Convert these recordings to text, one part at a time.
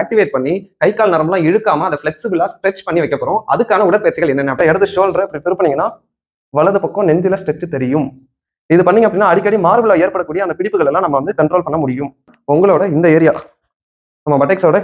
Activate பண்ணி கை கால் நரம்புலாம் இழுக்காம அதை ஃபிளெக்சிபிளா stretch பண்ணி வைக்க போறோம். அதுக்கான உடற்பயிற்சிகள் என்னென்ன? இடது ஷோல்டர் இப்படி திருப்பினீங்கன்னா வலது பக்கம் நெஞ்சில ஸ்ட்ரெச் தெரியும். இது பண்ணீங்க அப்படின்னா அடிக்கடி மார்பில் ஏற்படக்கூடிய அந்த பிடிப்புகள் எல்லாம் நம்ம வந்து கண்ட்ரோல் பண்ண முடியும். உங்களோட இந்த ஏரியா நம்ம பட்டெக்ஸோட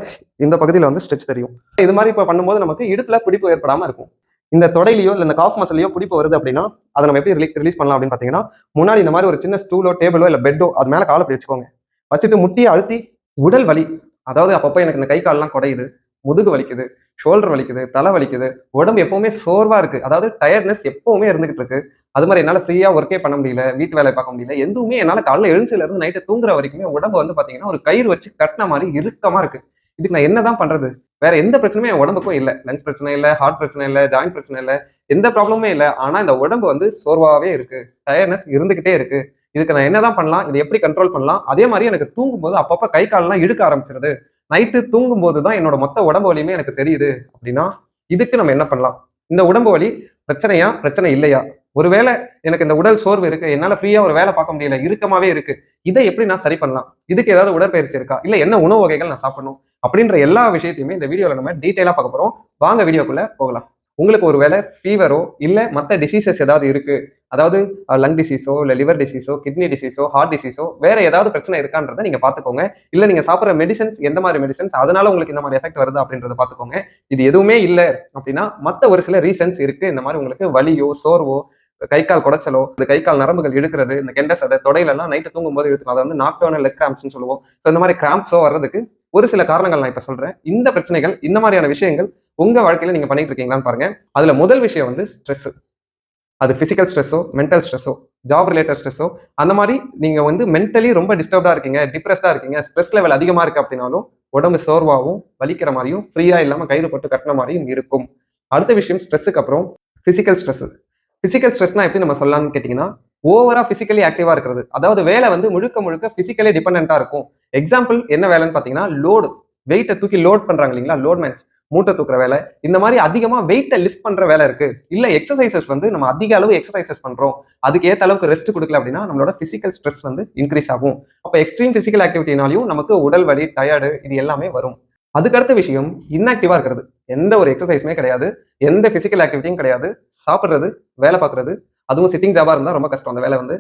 இந்த பகுதியில் வந்து ஸ்ட்ரெச் தெரியும். இது மாதிரி இப்போ பண்ணும்போது நமக்கு இடுப்புல பிடிப்பு ஏற்படாம இருக்கும். இந்த தொடையிலையோ இல்லை இந்த காஃப் மசிலையோ பிடிப்பு வருது அப்படின்னா அதை நம்ம எப்படி ரிலீஸ் ரிலீஸ் பண்ணலாம் அப்படின்னு பார்த்தீங்கன்னா முன்னாடி இந்த மாதிரி ஒரு சின்ன ஸ்டூலோ டேபிளோ இல்லை பெட்டோ அது மேலே காலை அப்படி வச்சுக்கோங்க வச்சுட்டு முட்டியை அழுத்தி உடல் வலி அதாவது அப்பப்போ எனக்கு இந்த கை கால்லாம் குடையுது முதுகு வலிக்குது ஷோல்டர் வலிக்குது தலை வலிக்குது உடம்பு எப்பவுமே சோர்வா இருக்கு. அதாவது டயர்ட்னஸ் எப்பவுமே இருந்துகிட்டு இருக்கு. அது மாதிரி என்னால் ஃப்ரீயா ஒர்க்கே பண்ண முடியல வீட்டு வேலை பார்க்க முடியல எதுவுமே என்னால் காலைல எழுந்துல இருந்து நைட்டு தூங்குற வரைக்குமே உடம்பு வந்து பாத்தீங்கன்னா ஒரு கயிறு வச்சு கட்டின மாதிரி இறுக்கமா இருக்கு. இதுக்கு நான் என்னதான் பண்றது? வேற எந்த பிரச்சனையும் என் உடம்புக்கும் இல்லை. லஞ்ச் பிரச்சனை இல்லை ஹார்ட் பிரச்சனை இல்லை ஜாயிண்ட் பிரச்சனை இல்லை எந்த ப்ராப்ளமுமே இல்லை. ஆனா இந்த உடம்பு வந்து சோர்வாவே இருக்கு. டயர்னஸ் இருந்துகிட்டே இருக்கு. இதுக்கு நான் என்னதான் பண்ணலாம்? இதை எப்படி கண்ட்ரோல் பண்ணலாம்? அதே மாதிரி எனக்கு தூங்கும்போது அப்பப்ப கை கால்லாம் இழுக்க ஆரம்பிச்சிருது. நைட்டு தூங்கும் போது தான் என்னோட மொத்த உடம்பு வலியுமே எனக்கு தெரியுது. அப்படின்னா இதுக்கு நம்ம என்ன பண்ணலாம்? இந்த உடம்பு வலி பிரச்சனையா? பிரச்சனை இல்லையா? ஒருவேளை எனக்கு இந்த உடல் சோர்வு இருக்கு. என்னால ஃப்ரீயா ஒரு வேலை பார்க்க முடியல. இறுக்கமாவே இருக்கு. இதை எப்படி நான் சரி பண்ணலாம்? இதுக்கு ஏதாவது உடற்பயிற்சி இருக்கா? இல்ல என்ன உணவு வகைகள் நான் சாப்பிடணும்? அப்படின்ற எல்லா விஷயத்தையுமே இந்த வீடியோல நம்ம டீட்டெயிலா பார்க்க போறோம். வாங்க வீடியோக்குள்ள போகலாம். உங்களுக்கு ஒரு வேலை ஃபீவரோ இல்ல மற்ற டிசீசஸ் ஏதாவது இருக்கு. அதாவது லங் டிசீஸோ இல்லை லிவர் டிசீஸோ கிட்னி டிசீஸோ ஹார்ட் டிசீஸோ வேற ஏதாவது பிரச்சனை இருக்கான்றதை நீங்க பாத்துக்கோங்க இல்ல நீங்க சாப்பிட்ற மெடிசன்ஸ் எந்த மாதிரி மெடிசன்ஸ் அதனால உங்களுக்கு இந்த மாதிரி எஃபெக்ட் வருது அப்படின்றத பாத்துக்கோங்க இது எதுவுமே இல்லை அப்படின்னா மத்த ஒரு சில ரீசன்ஸ் இருக்கு. இந்த மாதிரி உங்களுக்கு வலியோ சோர்வோ கை கால் குடைச்சலோ இந்த கை கால் நரம்புகள் இழுக்கிறது இந்த கெண்ட சதை தொடையிலலாம் நைட்டு தூங்கும் போது இழுத்துக்கும் அதை வந்து நாக்டோனல் லெக் கிராம்ப்ஸ்னு சொல்லுவோம். ஸோ இந்த மாதிரி கிராம்ப்ஸோ வர்றதுக்கு ஒரு சில காரணங்கள் நான் இப்போ சொல்றேன். இந்த பிரச்சனைகள் இந்த மாதிரியான விஷயங்கள் உங்க வாழ்க்கையில நீங்க பண்ணிட்டு இருக்கீங்களான்னு பாருங்க. அதுல முதல் விஷயம் வந்து ஸ்ட்ரெஸ் அது ஃபிசிக்கல் ஸ்ட்ரெஸ்ஸோ மென்டல் ஸ்ட்ரெஸ்ஸோ ஜாப் ரிலேட்டட் ஸ்ட்ரெஸ்ஸோ அந்த மாதிரி நீங்கள் வந்து மென்டலி ரொம்ப டிஸ்டர்ப்டாக இருக்கீங்க டிப்ரெஸ்டாக இருக்கீங்க ஸ்ட்ரெஸ் லெவல் அதிகமாக இருக்குது அப்படின்னாலும் உடம்பு சோர்வாகவும் வலிக்கிற மாதிரியும் ஃப்ரீயாக இல்லாமல் கயிறு போட்டு கட்டின மாதிரியும் இருக்கும். அடுத்த விஷயம் ஸ்ட்ரெஸ்ஸுக்கு அப்புறம் ஃபிசிக்கல் ஸ்ட்ரெஸ் ஃபிசிக்கல் ஸ்ட்ரெஸ்னா எப்படி நம்ம சொல்லலாம்னு கேட்டிங்கன்னா ஓவராக ஃபிசிக்கலி ஆக்டிவாக இருக்கிறது. அதாவது வேலை வந்து முழுக்க முழுக்க ஃபிசிக்கலி டிபெண்ட்டாக இருக்கும். எக்ஸாம்பிள் என்ன வேலைன்னு பார்த்தீங்கன்னா லோடு வெயிட்டை தூக்கி லோட் பண்ணுறாங்க இல்லைங்களா? லோட் மேன்ஸ் மூட்டை தூக்குற வேலை. இந்த மாதிரி அதிகமா வெயிட்டை லிஃப்ட் பண்ற வேலை இருக்கு. இல்ல எக்ஸசைசஸ் வந்து நம்ம அதிக அளவு எக்ஸசைசஸ் பண்றோம். அதுக்கு ஏத்த அளவுக்கு ரெஸ்ட் கொடுக்கல அப்படின்னா நம்மளோட பிசிக்கல் ஸ்ட்ரெஸ் வந்து இன்க்ரீஸ் ஆகும். அப்ப எக்ஸ்ட்ரீம் பிசிக்கல் ஆக்டிவிட்டினாலையும் நமக்கு உடல் வலி டயர்டு இது எல்லாமே வரும். அதுக்கடுத்த விஷயம் இன்ஆக்டிவா இருக்கிறது. எந்த ஒரு எக்ஸசைஸுமே கிடையாது. எந்த பிசிக்கல் ஆக்டிவிட்டியும் கிடையாது. சாப்பிட்றது வேலை பார்க்கறது அதுவும் சிட்டிங் ஜாபா இருந்தா ரொம்ப கஷ்டம். அந்த வேலை வந்து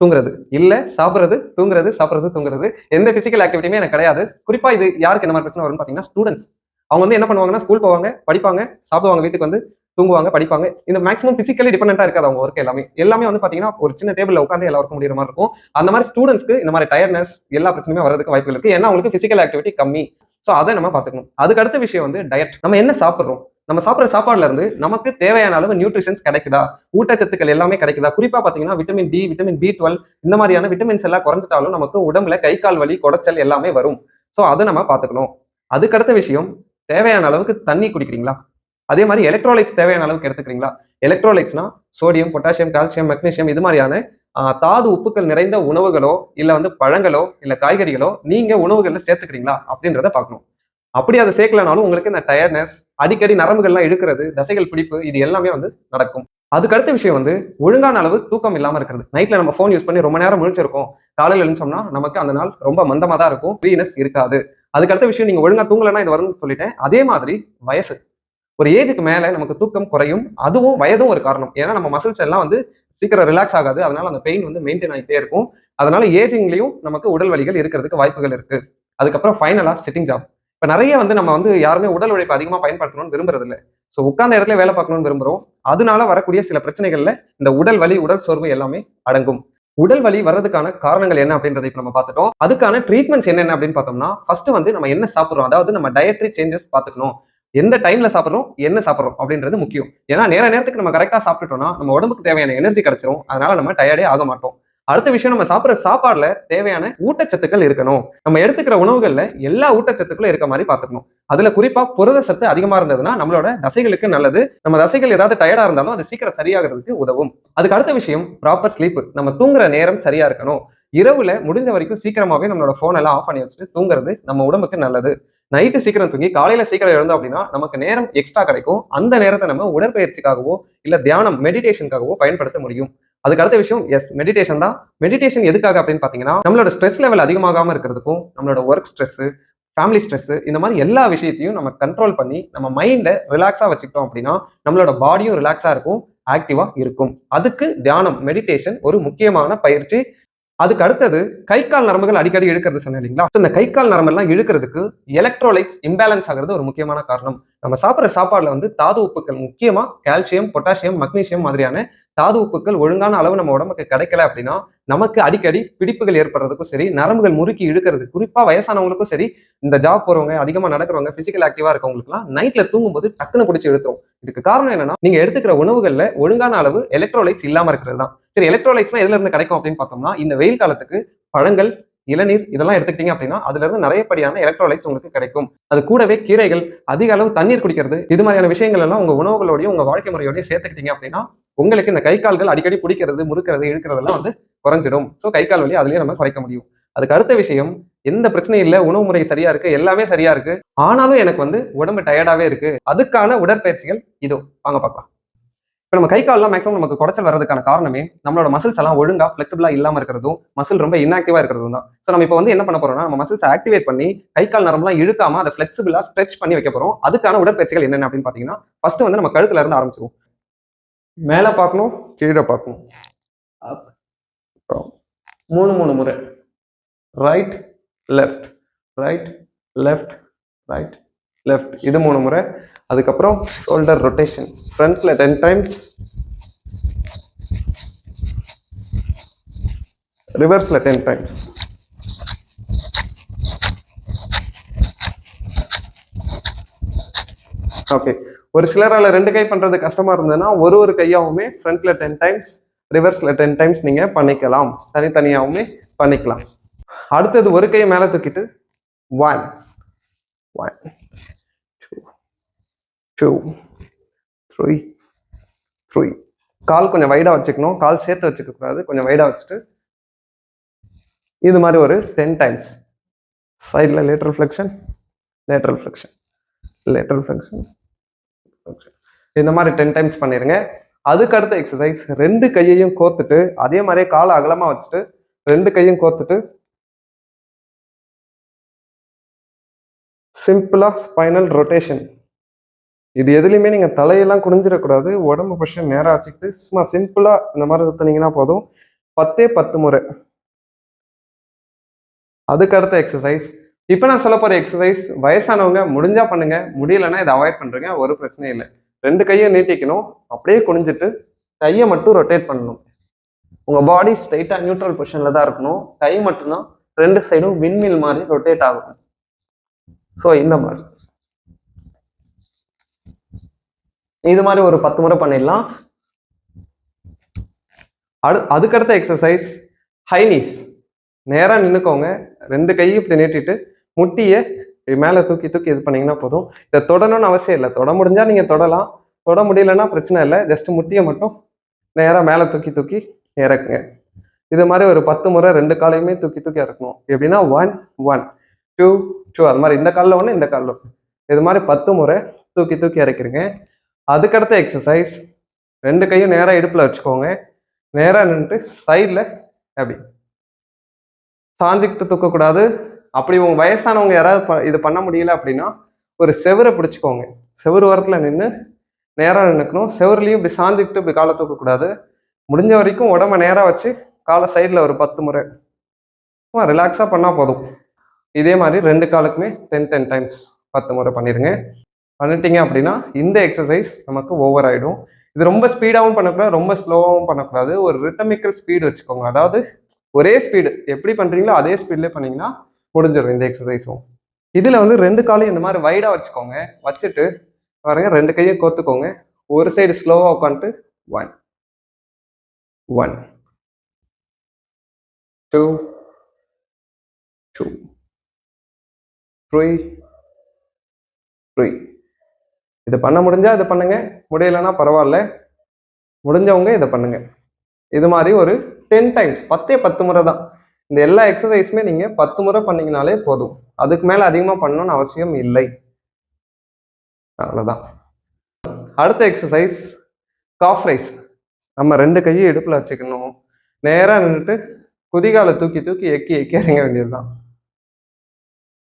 தூங்குறது. இல்ல சாப்பிட்றது தூங்குறது சாப்பிட்றது தூங்குறது. எந்த பிசிக்கல் ஆக்டிவிட்டியுமே எனக்கு கிடையாது. குறிப்பா இது யாருக்கு இந்த மாதிரி பிரச்சனை வரும்னு பாத்தீங்கன்னா ஸ்டூடெண்ட்ஸ் அவங்க வந்து என்ன பண்ணுவாங்கன்னா ஸ்கூல் போவாங்க படிப்பாங்க சாப்பிடுவாங்க வீட்டுக்கு வந்து தூங்குவாங்க படிப்பாங்க. இந்த மேக்ஸிமம் பிசிக்கலி டிபெண்டா இருக்காது அவங்க ஒர்க் எல்லாமே. எல்லாமே வந்து பாத்தீங்கன்னா ஒரு சின்ன டேபிள் உட்காந்து எல்லாருக்கும் முடியுற மாதிரி இருக்கும். அந்த மாதிரி ஸ்டூடெண்ட்ஸ்க்கு இந்த மாதிரி டயர்னஸ் எல்லா பிரச்சனையுமே வரதுக்கு வாய்ப்புகள் இருக்கு. ஏன்னா அவங்களுக்கு பிசிக்கல் ஆக்டிவிட்டி கம்மி. ஸோ அதை நம்ம பார்த்துக்கணும். அதுக்கு அடுத்த விஷயம் வந்து டயட் நம்ம என்ன சாப்பிட்றோம்? நம்ம சாப்பிட்ற சாப்பாடுல இருந்து நமக்கு தேவையான அளவு நியூட்ரிஷன்ஸ் கிடைக்குதா? ஊட்டச்சத்துக்கள் எல்லாமே கிடைக்குதா? குறிப்பா பாத்தீங்கன்னா vitamin D vitamin B twelve இந்த மாதிரியான விட்டமின்ஸ் எல்லாம் குறைஞ்சிட்டாலும் நமக்கு உடம்புல கை கால் வலி குடைச்சல் எல்லாமே வரும். ஸோ அதை நம்ம பார்த்துக்கணும். அதுக்கடுத்த விஷயம் தேவையான அளவுக்கு தண்ணி குடிக்கிறீங்களா? அதே மாதிரி எலக்ட்ரோலைட்ஸ் தேவையான அளவுக்கு எடுத்துக்கிறீங்களா? எலக்ட்ரோலைட்ஸ்னா சோடியம் பொட்டாசியம் கால்சியம் மெக்னீசியம் இது மாதிரியான தாது உப்புக்கள் நிறைந்த உணவுகளோ இல்ல வந்து பழங்களோ இல்ல காய்கறிகளோ நீங்க உணவுகள்ல சேர்த்துக்கிறீங்களா? அப்படின்றத பார்க்கணும். அப்படி அதை சேர்க்கலனாலும் உங்களுக்கு இந்த டயர்னஸ் அடிக்கடி நரம்புகள்லாம் இழுக்கிறது தசைகள் பிடிப்பு இது எல்லாமே வந்து நடக்கும். அதுக்கு அடுத்த விஷயம் வந்து ஒழுங்கான அளவு தூக்கம் இல்லாம இருக்கிறது. நைட்ல நம்ம ஃபோன் யூஸ் பண்ணி ரொம்ப நேரம் முழிச்சிருக்கோம் காலையில் எழுந்தோம்னா நமக்கு அந்த நாள் ரொம்ப மந்தமா தான் இருக்கும். ஃப்ரீனஸ் இருக்காது. அதுக்கு அடுத்த விஷயம் நீங்க ஒழுங்கா தூங்கலன்னா இது வரும்னு சொல்லிட்டேன். அதே மாதிரி வயசு. ஒரு ஏஜுக்கு மேல நமக்கு தூக்கம் குறையும். அதுவும் வயதும் ஒரு காரணம். ஏன்னா நம்ம மசில்ஸ் எல்லாம் வந்து சீக்கிரம் ரிலாக்ஸ் ஆகாது. அதனால அந்த பெயின் வந்து மெயின்டைன் ஆகிட்டே இருக்கும். அதனால ஏஜிங்லயும் நமக்கு உடல் வலிகள் இருக்கிறதுக்கு வாய்ப்புகள் இருக்கு. அதுக்கப்புறம் ஃபைனலா சிட்டிங் ஜாப் இப்ப நிறைய வந்து நம்ம வந்து யாருமே உடல் உழைப்பு அதிகமா பயன்படுத்தணும்னு விரும்புறது இல்லை ஸோ உட்கார்ந்த இடத்துல வேலை பார்க்கணும்னு விரும்புறோம். அதனால வரக்கூடிய சில பிரச்சனைகள்ல இந்த உடல் வலி உடல் சோர்வு எல்லாமே அடங்கும். உடல் வலி வர்றதுக்கான காரணங்கள் என்ன அப்படின்றத இப்ப நம்ம பார்த்துட்டோம். அதுக்கான ட்ரீட்மெண்ட்ஸ் என்னென்ன அப்படின்னு பார்த்தோம்னா ஃபர்ஸ்ட் வந்து நம்ம என்ன சாப்பிட்றோம்? அதாவது நம்ம டயட்ரி சேஞ்சஸ் பார்த்துக்கணும். எந்த டைம்ல சாப்பிட்றோம்? என்ன சாப்பிட்றோம்? அப்படின்றது முக்கியம். ஏன்னா நேர நேரத்துக்கு நம்ம கரெக்டா சாப்பிட்டுட்டோம்னா நம்ம உடம்புக்கு தேவையான எனர்ஜி கிடைச்சிரும். அதனால நம்ம டயர்டே ஆக மாட்டோம். அடுத்த விஷயம் நம்ம சாப்பிட்ற சாப்பாடுல தேவையான ஊட்டச்சத்துக்கள் இருக்கணும். நம்ம எடுத்துக்கிற உணவுகள்ல எல்லா ஊட்டச்சத்துக்களும் இருக்க மாதிரி பார்த்துக்கணும். அதுல குறிப்பா புரத சத்து அதிகமா இருந்ததுன்னா நம்மளோட தசைகளுக்கு நல்லது. நம்ம தசைகள் ஏதாவது டயர்டா இருந்தாலும் அது சீக்கிரம் சரியாகிறதுக்கு உதவும். அதுக்கு அடுத்த விஷயம் ப்ராப்பர் ஸ்லீப் நம்ம தூங்குற நேரம் சரியா இருக்கணும். இரவுல முடிஞ்ச வரைக்கும் சீக்கிரமாவே நம்மளோட போன் எல்லாம் ஆஃப் பண்ணி வச்சுட்டு தூங்குறது நம்ம உடம்புக்கு நல்லது. நைட்டு சீக்கிரம் தூங்கி காலையில சீக்கிரம் எழுந்தோம் அப்படின்னா நமக்கு நேரம் எக்ஸ்ட்ரா கிடைக்கும். அந்த நேரத்தை நம்ம உடற்பயிற்சிக்காகவோ இல்ல தியானம் மெடிடேஷனுக்காகவோ பயன்படுத்த முடியும். அதுக்கு அடுத்த விஷயம் எஸ் மெடிடேஷன் தான். மெடிடேஷன் எதுக்காக அப்படின்னு பார்த்தீங்கன்னா நம்மளோட ஸ்ட்ரெஸ் லெவல் அதிகமாகாமல் இருக்கிறதுக்கும் நம்மளோட ஒர்க் ஸ்ட்ரெஸ் ஃபேமிலி ஸ்ட்ரெஸ் இந்த மாதிரி எல்லா விஷயத்தையும் நம்ம கண்ட்ரோல் பண்ணி நம்ம மைண்டை ரிலாக்ஸாக வச்சுக்கிட்டோம் அப்படின்னா நம்மளோட பாடியும் ரிலாக்ஸாக இருக்கும் ஆக்டிவாக இருக்கும். அதுக்கு தியானம் மெடிடேஷன் ஒரு முக்கியமான பயிற்சி. அதுக்கு அடுத்தது கை கால் நரம்புகள் அடிக்கடி இழுக்கிறது சொன்னேன் இல்லைங்களா? இந்த கை கால் நரம்பெல்லாம் இழுக்கிறதுக்கு எலக்ட்ரோலைட்ஸ் இம்பேலன்ஸ் ஆகிறது ஒரு முக்கியமான காரணம். நம்ம சாப்பிட்ற சாப்பாடுல வந்து தாது உப்புக்கள் முக்கியமா கால்சியம் பொட்டாசியம் மக்னீசியம் மாதிரியான தாது உப்புக்கள் ஒழுங்கான அளவு நம்ம உடம்புக்கு கிடைக்கல அப்படின்னா நமக்கு அடிக்கடி பிடிப்புகள் ஏற்படுறதுக்கும் சரி நரம்புகள் முறுக்கி இழுக்கிறது குறிப்பா வயசானவங்களுக்கும் சரி இந்த ஜாப் போறவங்க அதிகமா நடக்கிறவங்க பிசிக்கல் ஆக்டிவா இருக்கவங்களுக்குலாம் நைட்ல தூங்கும்போது டக்குன்னு பிடிச்சி இழுத்துரும். இதுக்கு காரணம் என்னன்னா நீங்க எடுத்துக்கிற உணவுகள்ல ஒழுங்கான அளவு எலக்ட்ரோலைட்ஸ் இல்லாம இருக்கிறது தான். சரி எலக்ட்ரோலைட்ஸ்லாம் எதுல இருந்து கிடைக்கும் அப்படின்னு பார்த்தோம்னா இந்த வெயில் காலத்துக்கு பழங்கள் இளநீர் இதெல்லாம் எடுத்துக்கிட்டீங்க அப்படின்னா அதுல இருந்து நிறையப்படியான எலக்ட்ரோலைட்ஸ் உங்களுக்கு கிடைக்கும். அது கூடவே கீரைகள் அதிக அளவு தண்ணீர் குடிக்கிறது இது மாதிரியான விஷயங்கள் எல்லாம் உங்க உணவுகளோடையும் உங்க வாழ்க்கை முறையோடையும் சேர்த்துக்கிட்டீங்க அப்படின்னா உங்களுக்கு இந்த கை கால்கள் அடிக்கடி பிடிக்கிறது முறுக்கிறது இழுக்கிறதெல்லாம் வந்து குறைஞ்சிடும். ஸோ கை கால் வலி அதுலயே நம்ம குறைக்க முடியும். அதுக்கு அடுத்த விஷயம் எந்த பிரச்சனையும் இல்லை உணவு முறை சரியா இருக்கு எல்லாமே சரியா இருக்கு. ஆனாலும் எனக்கு வந்து உடம்பு டயர்டாவே இருக்கு. அதுக்கான உடற்பயிற்சிகள் இதோ வாங்க பார்க்கலாம். இப்போ நம்ம கை கால்லாம் மேக்ஸிமம் நமக்கு குடைச்சல் வர்றதுக்கான காரணமே நம்மளோட மசில்ஸ் எல்லாம் ஒழுங்கா ஃபிளெக்சிபிளா இல்லாம இருக்கிறதும் மசில் ரொம்ப இன்ஆக்டிவா இருக்கிறதும் தான் ஸோ நம்ம இப்போ வந்து என்ன பண்ண போறோம்னா நம்ம மசில்ஸ் ஆக்டிவேட் பண்ணி கை கால் நரம்பெல்லாம் இழுக்காம அதை ஃபிளெக்சிபிளா ஸ்ட்ரெச் பண்ணி வைக்க போறோம். அதுக்கான உடற்பயிற்சிகள் என்னென்ன அப்படின்னு பாத்தீங்கன்னா ஃபர்ஸ்ட் வந்து நம்ம கழுத்துல இருந்து ஆரம்பிச்சிருவோம். மேல பார்க்கணும் கீழே பார்க்கணும். மூணு மூணு முறை. Right left right left right left இது மூணு முறை. அதுக்கப்புறம் ஷோல்டர் ரொட்டேஷன் ஃப்ரண்ட்ல டென் டைம்ஸ் ரிவர்ஸில் டென் டைம்ஸ் ஓகே ஒரு சிலரால் ரெண்டு கை பண்ணுறது கஷ்டமாக இருந்ததுன்னா ஒரு ஒரு கையாகவுமே ஃப்ரண்ட்டில் டென் டைம்ஸ் ரிவர்ஸில் டென் டைம்ஸ் நீங்கள் பண்ணிக்கலாம். தனித்தனியாகவுமே பண்ணிக்கலாம். அடுத்தது ஒரு கையை மேலே தூக்கிட்டு one one two three three கால் கொஞ்சம் வைடாக வச்சுக்கணும். கால் சேர்த்து வச்சுக்கக்கூடாது. கொஞ்சம் வைடாக வச்சுட்டு இது மாதிரி ஒரு டென் டைம்ஸ் சைடில் lateral flexion lateral flexion lateral flexion இந்த மாதிரி டென் டைம்ஸ் பண்ணிடுங்க அதுக்கு அடுத்த எக்ஸசைஸ் ரெண்டு கையையும் கோர்த்துட்டு அதே மாதிரியே காலை அகலமாக வச்சுட்டு ரெண்டு கையும் கோர்த்துட்டு சிம்பிளாக ஸ்பைனல் ரொட்டேஷன் இது எதுலையுமே நீங்கள் தலையெல்லாம் குனிஞ்சிடக்கூடாது. உடம்பு பொசிஷன் நேராக வச்சுக்கிட்டு சும்மா சிம்பிளாக இந்த மாதிரி சுத்தினீங்கன்னா போதும். பத்தே பத்து முறை. அதுக்கு அடுத்த எக்ஸசைஸ் இப்போ நான் சொல்ல போகிற எக்ஸசைஸ் வயசானவங்க முடிஞ்சால் பண்ணுங்க. முடியலன்னா இதை அவாய்ட் பண்ணுறீங்க ஒரு பிரச்சனையும் இல்லை. ரெண்டு கையை நீட்டிக்கணும். அப்படியே குனிஞ்சிட்டு கையை மட்டும் ரொட்டேட் பண்ணணும். உங்கள் பாடி ஸ்ட்ரைட்டாக நியூட்ரல் பொசிஷனில் தான் இருக்கணும். கை மட்டும்தான் ரெண்டு சைடும் விண்மில் மாதிரி ரொட்டேட் ஆகும். ஸோ இந்த மாதிரி. இது மாதிரி ஒரு பத்து முறை பண்ணிடலாம். அடு அதுக்கடுத்த எக்ஸசைஸ் ஹைனீஸ் நேராக நின்றுக்கோங்க ரெண்டு கையும் இப்படி நீட்டிட்டு முட்டியை மேலே தூக்கி தூக்கி இது பண்ணிங்கன்னா போதும். இதை தொடணும்னு அவசியம் இல்லை. தொட முடிஞ்சால் நீங்கள் தொடலாம். தொட முடியலன்னா பிரச்சனை இல்லை. ஜஸ்ட் முட்டியை மட்டும் நேராக மேலே தூக்கி தூக்கி இறக்குங்க. இது மாதிரி ஒரு பத்து முறை ரெண்டு காலையுமே தூக்கி தூக்கி இறக்கணும். எப்படின்னா ஒன் ஒன் டூ டூ அது மாதிரி இந்த காலில் ஒன்று இந்த காலில் ஒன்று இது மாதிரி பத்து முறை தூக்கி தூக்கி இறக்கிருங்க. அதுக்கடுத்த எக்ஸசைஸ் ரெண்டு கையும் நேராக இடுப்பில் வச்சுக்கோங்க. நேராக நின்றுட்டு சைடில் அப்படி. சாஞ்சிக்கிட்டு தூக்கக்கூடாது. அப்படி உங்கள் வயசானவங்க யாராவது இது பண்ண முடியல அப்படின்னா ஒரு செவரை பிடிச்சிக்கோங்க. செவுரு ஓரத்தில் நின்று நேராக நின்றுக்கணும் செவருலையும் இப்படி சாஞ்சிக்கிட்டு இப்படி காலை தூக்கக்கூடாது. முடிஞ்ச வரைக்கும் உடம்ப நேராக வச்சு காலை சைடில் ஒரு பத்து முறை. ரிலாக்ஸாக பண்ணால் போதும். இதே மாதிரி ரெண்டு காலுக்குமே டென் டென் டைம்ஸ் பத்து முறை பண்ணிடுங்க பண்ணிட்டீங்க அப்படின்னா இந்த எக்ஸசைஸ் நமக்கு ஓவர் ஆகிடும் இது ரொம்ப ஸ்பீடாகவும் பண்ணக்கூடாது ரொம்ப ஸ்லோவாகவும் பண்ணக்கூடாது. ஒரு ரித்தமிக்கல் ஸ்பீடு வச்சுக்கோங்க. அதாவது ஒரே ஸ்பீடு எப்படி பண்ணுறீங்களோ அதே ஸ்பீட்லேயே பண்ணீங்கன்னா முடிஞ்சிடும் இந்த எக்ஸசைஸும் இதில் வந்து ரெண்டு காலையும் இந்த மாதிரி வைடாக வச்சுக்கோங்க. வச்சுட்டு பாருங்க ரெண்டு கையும் கோத்துக்கோங்க. ஒரு சைடு ஸ்லோவாக உட்காந்துட்டு one one two two three three இது பண்ண முடிஞ்சா இதை பண்ணுங்க. முடியலைன்னா பரவாயில்ல. முடிஞ்சவங்க இதை பண்ணுங்க. இது மாதிரி ஒரு டென் டைம்ஸ் பத்தே பத்து முறை தான். இந்த எல்லா எக்ஸசைஸுமே நீங்க பத்து முறை பண்ணீங்கனாலே போதும். அதுக்கு மேல அதிகமா பண்ணணும்னு அவசியம் இல்லை. அவ்வளவுதான். அடுத்த எக்ஸசைஸ் காஃப் ரைஸ் நம்ம ரெண்டு கையை இடுப்புல வச்சுக்கணும். நேரா நின்றுட்டு குதிகாலை தூக்கி தூக்கி எக்கி எக்கி இறங்க வேண்டியதுதான்.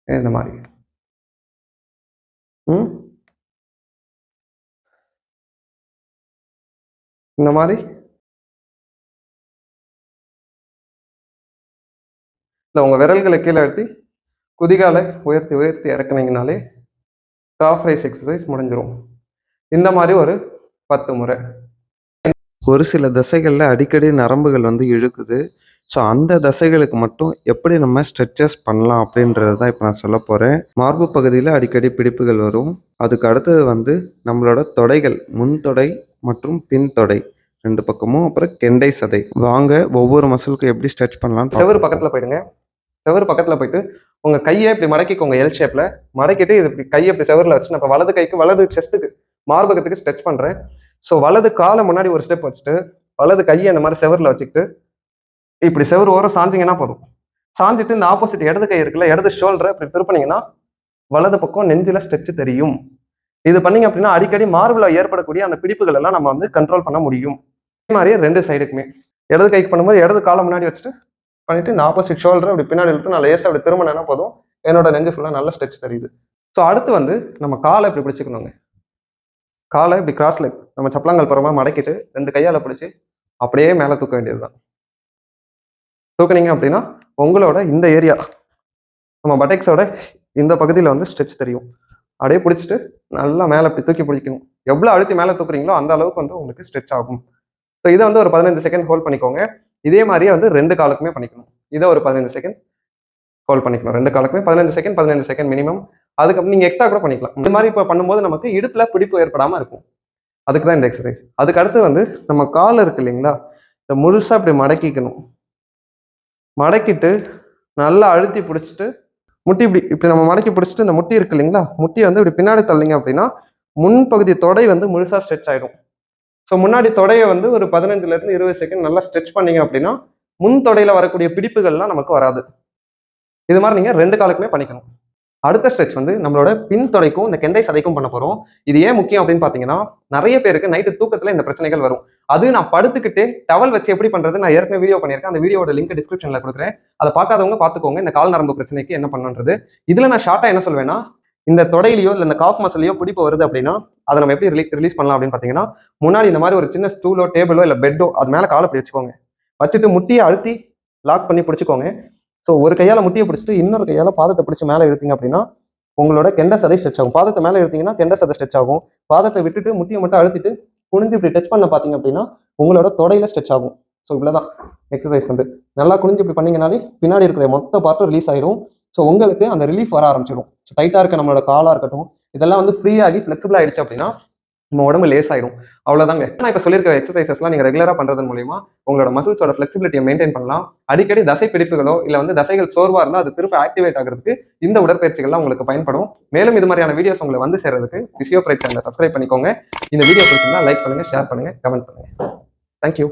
இந்த மாதிரி. ம்? இந்த மாதிரி? இல்லை உங்கள் விரல்களை கீழே அழுத்தி குதிகாலை உயர்த்தி உயர்த்தி இறக்குனீங்கனாலே டாப் ரைஸ் எக்ஸசைஸ் முடிஞ்சிடும் இந்த மாதிரி ஒரு பத்து முறை. ஒரு சில தசைகளில் அடிக்கடி நரம்புகள் வந்து இழுக்குது. ஸோ அந்த தசைகளுக்கு மட்டும் எப்படி நம்ம ஸ்ட்ரெச்சஸ் பண்ணலாம் அப்படின்றது தான் இப்போ நான் சொல்ல போகிறேன் மார்பு பகுதியில் அடிக்கடி பிடிப்புகள் வரும். அதுக்கு அடுத்தது வந்து நம்மளோட தொடைகள் முன் தொடை மற்றும் பின் தொடை ரெண்டு பக்கமும் அப்புறம் கெண்டை சதை. வாங்க ஒவ்வொரு மசிலுக்கும் எப்படி ஸ்ட்ரெச் பண்ணலாம் செவரு பக்கத்தில் போயிடுங்க. செவரு பக்கத்தில் போயிட்டு உங்கள் கையை இப்படி மடக்கிக்கோங்க எல் ஷேப்பில் மடக்கிட்டு இது இப்படி கையை இப்படி செவரில் வச்சு நான் இப்போ வலது கைக்கு வலது செஸ்ட்டுக்கு மார்பகத்துக்கு ஸ்ட்ரெச் பண்ணுறேன் ஸோ வலது காலை முன்னாடி ஒரு ஸ்டெப் வச்சுட்டு வலது கையை அந்த மாதிரி செவரில் வச்சுக்கிட்டு இப்படி செவரு ஓரம் சாஞ்சிங்கன்னா போதும். சாஞ்சிட்டு இந்த ஆப்போசிட் இடது கை இருக்குல்ல இடது ஷோல்டரை இப்படி திருப்பினீங்கன்னா வலது பக்கம் நெஞ்சில் ஸ்ட்ரெச் தெரியும். இது பண்ணீங்க அப்படின்னா அடிக்கடி மார்பில் ஏற்படக்கூடிய அந்த பிடிப்புகள் எல்லாம் நம்ம வந்து கண்ட்ரோல் பண்ண முடியும். அதே மாதிரியே ரெண்டு சைடுக்குமே இடது கைக்கு பண்ணும்போது இடது காலை முன்னாடி வச்சுட்டு பண்ணிட்டு நான் ஆப்போசிட் ஷோல்டர் அப்படி பின்னாடி இழுத்து நான் லேசாக அப்படி திரும்பினேன்னா போதும்? என்னோட நெஞ்சு ஃபுல்லாக நல்ல ஸ்ட்ரெச் தெரியுது. ஸோ அடுத்து வந்து நம்ம காலை இப்படி பிடிச்சிக்கணுங்க. காலை இப்படி கிராஸ் லெக் நம்ம சப்பலாங்கல் புறமா மடக்கிட்டு ரெண்டு கையால் பிடிச்சி அப்படியே மேலே தூக்க வேண்டியது தான் தூக்குனீங்க அப்படின்னா உங்களோட இந்த ஏரியா நம்ம பட்டெக்ஸோட இந்த பகுதியில் வந்து ஸ்ட்ரெச் தெரியும். அப்படியே பிடிச்சிட்டு நல்லா மேலே இப்படி தூக்கி பிடிக்கணும். எவ்வளோ அழுத்தி மேலே தூக்குறீங்களோ அந்த அளவுக்கு வந்து உங்களுக்கு ஸ்ட்ரெச் ஆகும். ஸோ இதை வந்து ஒரு பதினஞ்சு செகண்ட் ஹோல்ட் பண்ணிக்கோங்க. இதே மாதிரியே வந்து ரெண்டு காலுக்குமே பண்ணிக்கணும். இதை ஒரு பதினஞ்சு செகண்ட் ஹோல்ட் பண்ணிக்கணும். ரெண்டு காலுக்குமே பதினஞ்சு செகண்ட் பதினஞ்சு செகண்ட் மினிமம் அதுக்கப்புறம் நீங்கள் எக்ஸ்ட்ரா கூட பண்ணிக்கலாம். இந்த மாதிரி இப்போ பண்ணும்போது நமக்கு இடுப்பில் பிடிப்பு ஏற்படாமல் இருக்கும். அதுக்கு தான் இந்த எக்ஸசைஸ் அதுக்கு அடுத்து வந்து நம்ம கால் இருக்கு இல்லைங்களா? இந்த முழுசாக இப்படி மடக்கிக்கணும். மடக்கிட்டு நல்லா அழுத்தி பிடிச்சிட்டு முட்டி இப்படி இப்படி நம்ம மடக்கி பிடிச்சிட்டு இந்த முட்டி இருக்கு இல்லைங்களா? முட்டியை வந்து இப்படி பின்னாடி தள்ளிங்க அப்படின்னா முன்பகுதி தொடை வந்து முழுசாக ஸ்ட்ரெச் ஆயிடும். ஸோ முன்னாடி தொடையை வந்து ஒரு பதினஞ்சுல இருந்து இருபது செகண்ட் நல்லா ஸ்ட்ரெச் பண்ணீங்க அப்படின்னா முன் தொடையில வரக்கூடிய பிடிப்புகள்லாம் நமக்கு வராது. இது மாதிரி நீங்க ரெண்டு காலுக்குமே பண்ணிக்கணும். அடுத்த ஸ்ட்ரெச் வந்து நம்மளோட பின்தொடைக்கும் இந்த கெண்டை சதைக்கும் பண்ண போறோம். இது ஏன் முக்கியம் அப்படின்னு பாத்தீங்கன்னா நிறைய பேருக்கு நைட்டு தூக்கத்துல இந்த பிரச்சனைகள் வரும். அது நான் படுத்துக்கிட்டு டவல் வச்சு எப்படி பண்றது நான் ஏற்கனவே வீடியோ பண்ணியிருக்கேன். அந்த வீடியோட லிங்க் டிஸ்கிரிப்ஷன்ல கொடுக்குறேன். அதை பார்க்காதவங்க பார்த்துக்கோங்க இந்த கால் நரம்பு பிரச்சனைக்கு என்ன பண்ணுறது இதுல நான் ஷார்ட்டா என்ன சொல்வேன்னா இந்த தொடையிலையோ இல்லை இந்த காஃப் மசிலையோ பிடிப்பு வருது அப்படின்னா அதை நம்ம எப்படி ரிலீஸ் ரிலீஸ் பண்ணலாம் அப்படின்னு பார்த்தீங்கன்னா முன்னாடி இந்த மாதிரி ஒரு சின்ன ஸ்டூலோ டேபிளோ இல்லை பெட்டோ அது மேலே காலை அப்படி வச்சுக்கோங்க. வச்சுட்டு முட்டியை அழுத்தி லாக் பண்ணி பிடிச்சிக்கோங்க. ஸோ ஒரு கையால் முட்டியை பிடிச்சிட்டு இன்னொரு கையால் பாதத்தை பிடிச்சி மேலே இழுத்தீங்க அப்படின்னா உங்களோட கெண்ட சதை ஸ்ட்ரெச் ஆகும். பாதத்தை மேலே எடுத்தீங்கன்னா கெண்ட சதை ஸ்ட்ரெச் ஆகும். பாதத்தை விட்டுட்டு முட்டியை மட்டும் அழுத்திட்டு குனிஞ்சு இப்படி டச் பண்ண பார்த்தீங்க அப்படின்னா உங்களோட தொடையில ஸ்ட்ரெச் ஆகும். ஸோ இவ்வளோதான் எக்ஸசைஸ் வந்து. நல்லா குனிஞ்சு இப்படி பண்ணீங்கனாலே பின்னாடி இருக்கிற மொத்த பார்ட்டும் ரிலீஸ் ஆயிடும் ஸோ உங்களுக்கு அந்த ரிலீஃப் வர ஆரம்பிச்சிடும் ஸோ டைட்டாக இருக்க நம்மளோட காலாக இருக்கட்டும் இதெல்லாம் வந்து ஃப்ரீ ஆகி ஃப்ளெக்சிபிள் அப்படின்னா நம்ம உடம்பு லேஸ் ஆயிடும் அவ்வளோதாங்க நான் இப்போ சொல்லியிருக்க எக்ஸசைசஸ்லாம் நீங்கள் ரெகுலராக பண்ணுறதன் மூலியமா உங்களோட மசில்ஸோட ஃப்ளெக்சிபிலிட்டியை மெயின்டைன் பண்ணலாம். அடிக்கடி தசை பிடிப்புகளோ இல்லை வந்து தசைகள் சோர்வாக இருந்தால் அது திரும்ப ஆக்டிவேட் ஆகிறதுக்கு இந்த உடற்பயிற்சிகள்லாம் உங்களுக்கு பயன்படும். மேலும் இது மாதிரியான வீடியோஸ் உங்களை வந்து சேர்றதுக்கு பிசியோ பிரைட் சேனலை சப்ஸ்கிரைப் பண்ணிக்கோங்க. இந்த வீடியோ பிடிச்சிருந்தா லைக் பண்ணுங்க ஷேர் பண்ணுங்க கமெண்ட் பண்ணுங்க. தேங்க்யூ